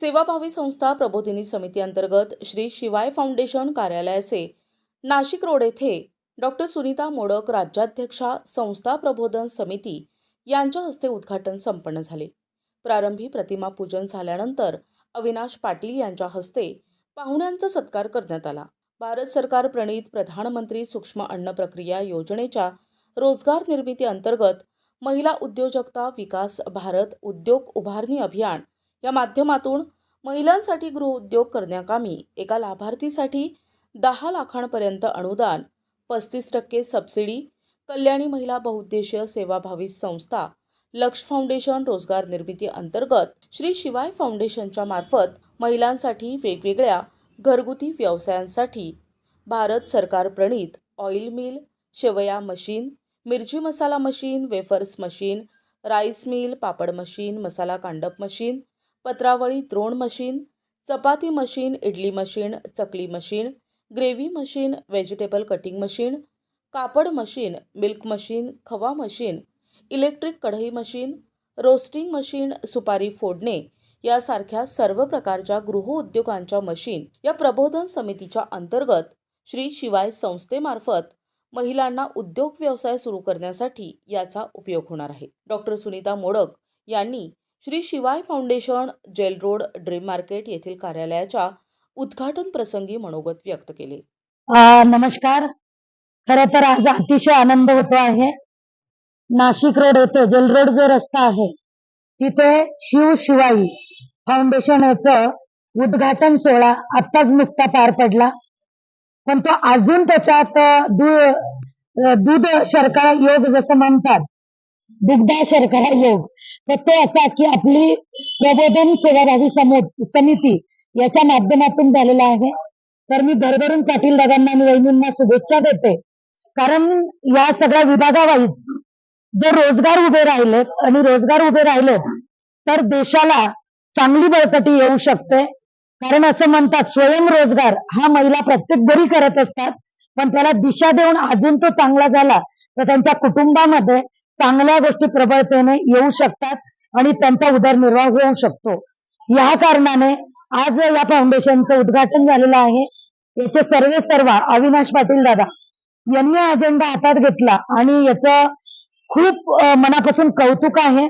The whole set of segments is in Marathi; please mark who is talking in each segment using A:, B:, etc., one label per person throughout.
A: सेवाभावी संस्था प्रबोधिनी समिती अंतर्गत श्री शिवाय फाउंडेशन कार्यालयाचे नाशिक रोड येथे डॉक्टर सुनीता मोडक राज्याध्यक्षा संस्था प्रबोधन समिती यांच्या हस्ते उद्घाटन संपन्न झाले. प्रारंभी प्रतिमा पूजन झाल्यानंतर अविनाश पाटील यांच्या हस्ते पाहुण्यांचा सत्कार करण्यात आला. भारत सरकार प्रणीत प्रधानमंत्री सूक्ष्म अन्न प्रक्रिया योजनेच्या रोजगार निर्मिती अंतर्गत महिला उद्योजकता विकास भारत उद्योग उभारणी अभियान या माध्यमातून महिलांसाठी गृहउद्योग करण्याकामी एका लाभार्थीसाठी दहा लाखांपर्यंत अनुदान पस्तीस टक्के सबसिडी कल्याणी महिला बहुउद्देशीय सेवाभावी संस्था लक्ष फाउंडेशन रोजगार निर्मिती अंतर्गत श्री शिवाय फाउंडेशनच्या मार्फत महिलांसाठी वेगवेगळ्या घरगुती व्यवसायांसाठी भारत सरकार प्रणीत ऑइल मिल शेवया मशीन मिरची masala machine wafers machine rice mill papad machine masala कांडप machine पत्रावळी द्रोण machine chapati machine idli machine चकली machine gravy machine vegetable cutting machine कापड मशीन मिल्क मशीन खवा मशीन इलेक्ट्रिक कढई मशीन रोस्टिंग मशीन सुपारी फोडणे यासारख्या सर्व प्रकारच्या गृहउद्योगांच्या मशीन या प्रबोधन समितीच्या अंतर्गत श्री शिवाय संस्थेमार्फत महिलांना उद्योग व्यवसाय सुरू करण्यासाठी याचा उपयोग होणार आहे. डॉक्टर सुनीता मोडक यांनी Shri Shivay foundation jail road dream market येथील कार्यालयाच्या उद्घाटन प्रसंगी मनोगत व्यक्त केले.
B: नमस्कार. खर तर आज अतिशय आनंद होतो आहे. नाशिक रोड येथे जेल रोड जो रस्ता आहे तिथे शिव शिवाई फाउंडेशन याचं उद्घाटन सोहळा आत्ताच नुकता पार पडला. पण तो अजून त्याच्यात दूध दूध शर्करा योग जसं म्हणतात दुग्धा शर्करा योग. तर ते असा की आपली प्रबोधन सेवाभावी समिती याच्या माध्यमातून झालेला आहे. तर मी भरभरून पाटील दादांना आणि वहिनींना शुभेच्छा देते. कारण या सगळ्या विभागावाईज जर रोजगार उभे राहिलेत आणि रोजगार उभे राहिलेत तर देशाला चांगली बळकटी येऊ शकते. कारण असं म्हणतात स्वयंरोजगार हा महिला प्रत्येक घरी करत असतात पण त्याला दिशा देऊन अजून तो चांगला झाला तर त्यांच्या कुटुंबामध्ये चांगल्या गोष्टी प्रबळतेने येऊ शकतात आणि त्यांचा उदरनिर्वाह होऊ शकतो. या कारणाने आज या फाउंडेशनचं उद्घाटन झालेलं आहे. याचे सर्वे सर्व अविनाश पाटील दादा यांनी अजेंडा हातात घेतला आणि याचं खूप मनापासून कौतुक आहे.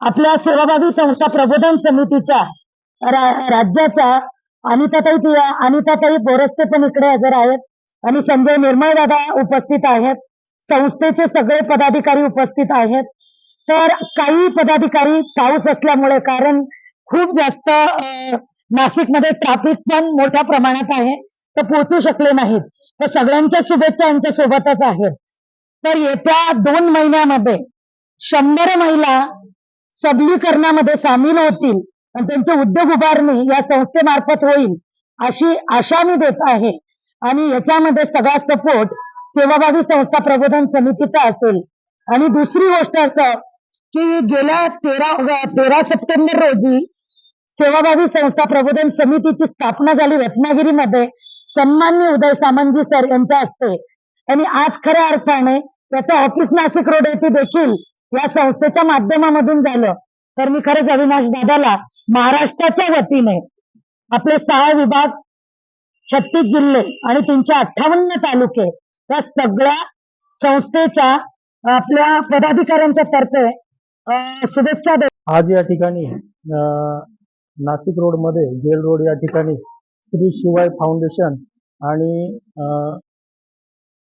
B: आपल्या सेवाभावी संस्था प्रबोधन समितीच्या रा- राज्याच्या अनिताताई ति- अनिताताई बोरस्ते पण इकडे हजर आहेत आणि संजय निर्मळ दादा उपस्थित आहेत. संस्थेचे सगळे पदाधिकारी उपस्थित आहेत. तर काही पदाधिकारी पाऊस असल्यामुळे कारण खूप जास्त नाशिकमध्ये ट्रॅफिक पण मोठ्या प्रमाणात आहे तर पोहोचू शकले नाहीत. तर सगळ्यांच्या शुभेच्छा यांच्या सोबतच आहेत. तर येत्या दोन महिन्यामध्ये शंभर महिला सबलीकरणामध्ये सामील होतील आणि त्यांचे उद्योग उभारणी या संस्थेमार्फत होईल अशी आशा मी देत आहे. आणि याच्यामध्ये सगळा सपोर्ट सेवाभावी संस्था प्रबोधन समितीचा असेल. आणि दुसरी गोष्ट असं की गेल्या तेरा तेरा सप्टेंबर रोजी सेवाभावी संस्था प्रबोधन समितीची स्थापना झाली रत्नागिरीमध्ये. सन्मान्य उदय सामंतजी सर यांच्या हस्ते. आणि आज खऱ्या अर्थाने त्याचं ऑफिस नाशिक रोड येथे देखील या संस्थेच्या माध्यमामधून झालं. तर मी खरंच अविनाश दादाला महाराष्ट्राच्या वतीने आपले सहा विभाग छत्तीस जिल्हे आणि तीनशे अठ्ठावन्न तालुके त्या सगळ्या संस्थेच्या आपल्या पदाधिकाऱ्यांच्या तर्फे शुभेच्छा दे
C: आज या ठिकाणी नाशिक रोडमध्ये जेल रोड या ठिकाणी श्री शिवाय फाउंडेशन आणि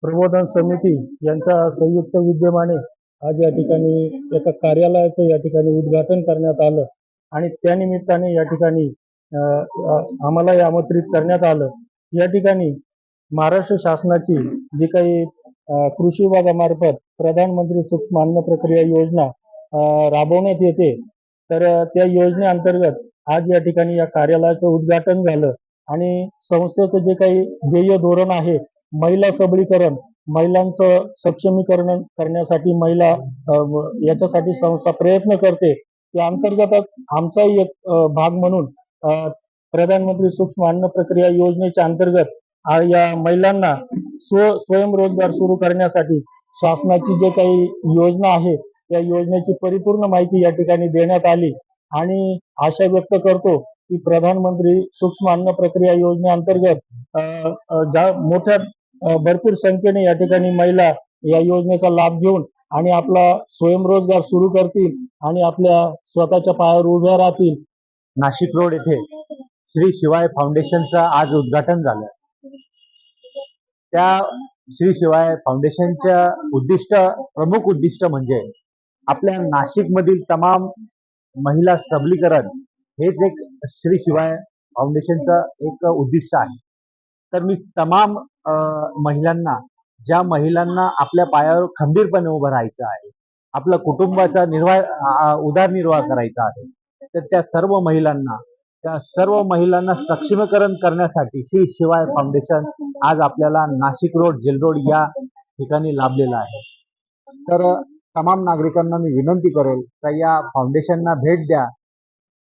C: प्रबोधन समिती यांच्या संयुक्त विद्यमाने आज या ठिकाणी एका कार्यालयाचं या ठिकाणी उद्घाटन करण्यात आलं. आणि त्यानिमित्ताने या ठिकाणी आम्हाला आमंत्रित करण्यात आलं. या ठिकाणी महाराष्ट्र शासनाची जी काही कृषी विभागामार्फत प्रधानमंत्री सूक्ष्म अन्न प्रक्रिया योजना राबवण्यात येते तर त्या योजनेअंतर्गत आज या ठिकाणी या कार्यालयाचं उद्घाटन झालं आणि संस्थेचं जे काही ध्येय धोरण आहे महिला सबलीकरण महिलांचं सक्षमीकरण करण्यासाठी महिला याच्यासाठी संस्था प्रयत्न करते त्या अंतर्गतच आमचाही एक भाग म्हणून प्रधानमंत्री सूक्ष्म अन्न प्रक्रिया योजनेच्या अंतर्गत या महिलांना स्व स्वयंरोजगार सुरू करण्यासाठी शासनाची जे काही योजना आहे त्या योजनेची परिपूर्ण माहिती या ठिकाणी देण्यात आली. आणि आशा व्यक्त करतो की प्रधानमंत्री सूक्ष्म अन्न प्रक्रिया योजनेअंतर्गत ज्या मोठ्या भरपूर संख्येने या ठिकाणी महिला या योजनेचा लाभ घेऊन आणि आपला स्वयंरोजगार सुरू करतील आणि आपल्या स्वतःच्या पायावर उभ्या राहतील.
D: नाशिक रोड येथे श्री शिवाय फाउंडेशनचं आज उद्घाटन झालं. त्या श्री शिवाय फाउंडेशनच्या उद्दिष्ट प्रमुख उद्दिष्ट म्हणजे आपल्या नाशिक मधील तमाम महिला सबलीकरण हेच एक श्री शिवाय फाउंडेशनचं एक उद्दिष्ट आहे. तर मी तमाम अं, महिलांना ज्या महिलांना आपल्या पायावर खंबीरपणे उभं राहायचं आहे आपल्या कुटुंबाचा निर्वाह उदारनिर्वाह उदरनिर्वाह करायचा आहे तर त्या सर्व महिलांना त्या सर्व महिलांना सक्षमीकरण करण्यासाठी श्री शिवाय फाउंडेशन आज आपल्याला नाशिक रोड जेल रोड या ठिकाणी लाभलेलं आहे. तर तमाम नागरिकांना मी विनंती करेल तर या फाउंडेशनना भेट द्या.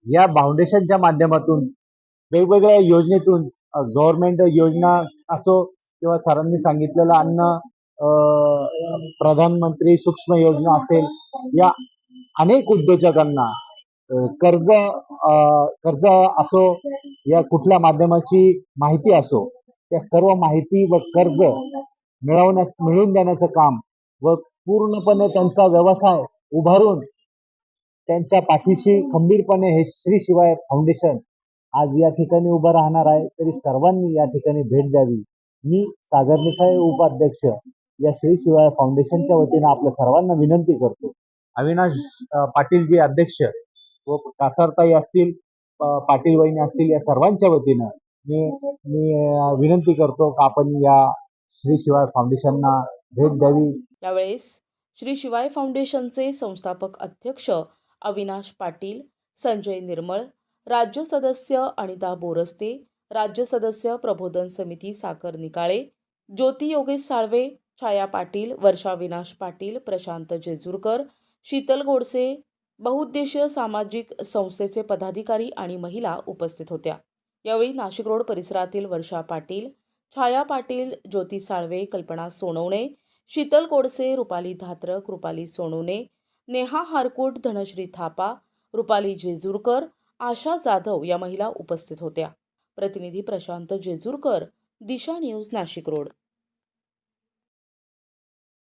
D: या फाउंडेशनच्या माध्यमातून वेगवेगळ्या योजनेतून गव्हर्नमेंट योजना असो किंवा सरांनी सांगितलेलं अन्न प्रधानमंत्री सूक्ष्म योजना असेल या अनेक उद्योजकांना कर्ज कर्ज असो या कुठल्या माध्यमाची माहिती असो त्या सर्व माहिती व कर्ज मिळवण्या मिळवून देण्याचं काम व पूर्णपणे त्यांचा व्यवसाय उभारून त्यांच्या पाठीशी खंबीरपणे हे श्री शिवाय फाउंडेशन आज या ठिकाणी उभं राहणार आहे. तरी सर्वांनी या ठिकाणी भेट द्यावी. मी सागर निखाळे उपाध्यक्ष या श्री शिवाय फाउंडेशनच्या वतीनं आपल्या सर्वांना विनंती करतो. अविनाश पाटील जी अध्यक्ष व कासारताई असतील पाटील वहिनी असतील या सर्वांच्या वतीनं मी मी विनंती करतो का आपण या श्री शिवाय फाउंडेशनना भेट द्यावी.
A: यावेळेस श्री शिवाय फाउंडेशनचे संस्थापक अध्यक्ष अविनाश पाटील संजय निर्मळ राज्य सदस्य अनिता बोरस्ते राज्य सदस्य प्रबोधन समिती साखर निकाळे ज्योती योगेश साळवे छाया पाटील वर्षा विनाश पाटील प्रशांत जेजूरकर शीतल गोडसे बहुउद्देशीय सामाजिक संस्थेचे पदाधिकारी आणि महिला उपस्थित होत्या. यावेळी नाशिक रोड परिसरातील वर्षा पाटील छाया पाटील ज्योती साळवे कल्पना सोनवणे शीतल कोडसे रुपाली धात्रक रुपाली सोनवणे नेहा हारकूट धनश्री थापा रुपाली जेजूरकर आशा जाधव या महिला उपस्थित होत्या. प्रतिनिधी प्रशांत जेजूरकर दिशा न्यूज नाशिक रोड.